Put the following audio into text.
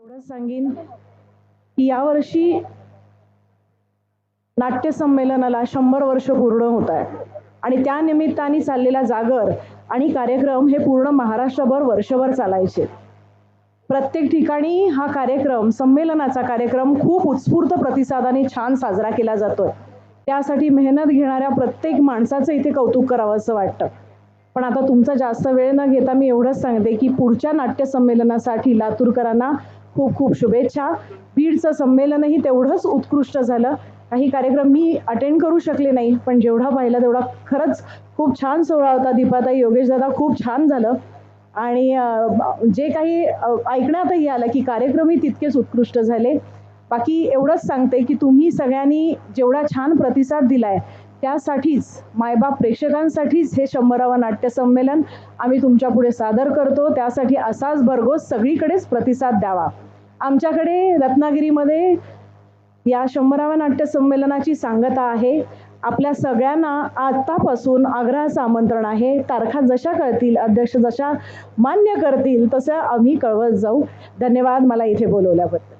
एवढंच सांगेन की यावर्षी नाट्य संमेलनाला शंभर वर्ष पूर्ण होत आहे. आणि त्या निमित्ताने चाललेला जागर आणि कार्यक्रम हे पूर्ण महाराष्ट्रभर वर्षभर चालायचे. प्रत्येक ठिकाणी हा कार्यक्रम संमेलनाचा कार्यक्रम खूप उत्स्फूर्त प्रतिसादाने छान साजरा केला जातोय. त्यासाठी मेहनत घेणाऱ्या प्रत्येक माणसाचं इथे कौतुक करावं असं वाटतं. पण आता तुमचा जास्त वेळ न घेता मी एवढंच सांगते की पुढच्या नाट्य संमेलनासाठी लातूरकरांना खूप खूप शुभेच्छा. बीडचं संमेलनही तेवढंच उत्कृष्ट झालं. काही कार्यक्रम मी अटेंड करू शकले नाही पण जेवढा पाहिला तेवढा खरंच खूप छान सोहळा होता. दीपाताई योगेश दादा खूप छान झालं. आणि जे काही ऐकण्यातही आलं की कार्यक्रमही तितकेच उत्कृष्ट झाले. बाकी एवढंच सांगते की तुम्ही सगळ्यांनी जेवढा छान प्रतिसाद दिलाय त्यासाठीच मायबाप प्रेक्षकांसाठीच हे शंभरावं नाट्यसंमेलन आम्ही तुमच्यापुढे सादर करतो. त्यासाठी असाच भरघोस सगळीकडेच प्रतिसाद द्यावा. आमच्याकडे रत्नागिरीमध्ये या शंभराव्या नाट्यसंमेलनाची सांगता आहे. आपल्या सगळ्यांना आत्तापासून आग्रहाचं आमंत्रण आहे. तारखा जशा कळतील अध्यक्ष जशा मान्य करतील तसं आम्ही कळवत जाऊ. धन्यवाद. मला इथे बोलवल्याबद्दल.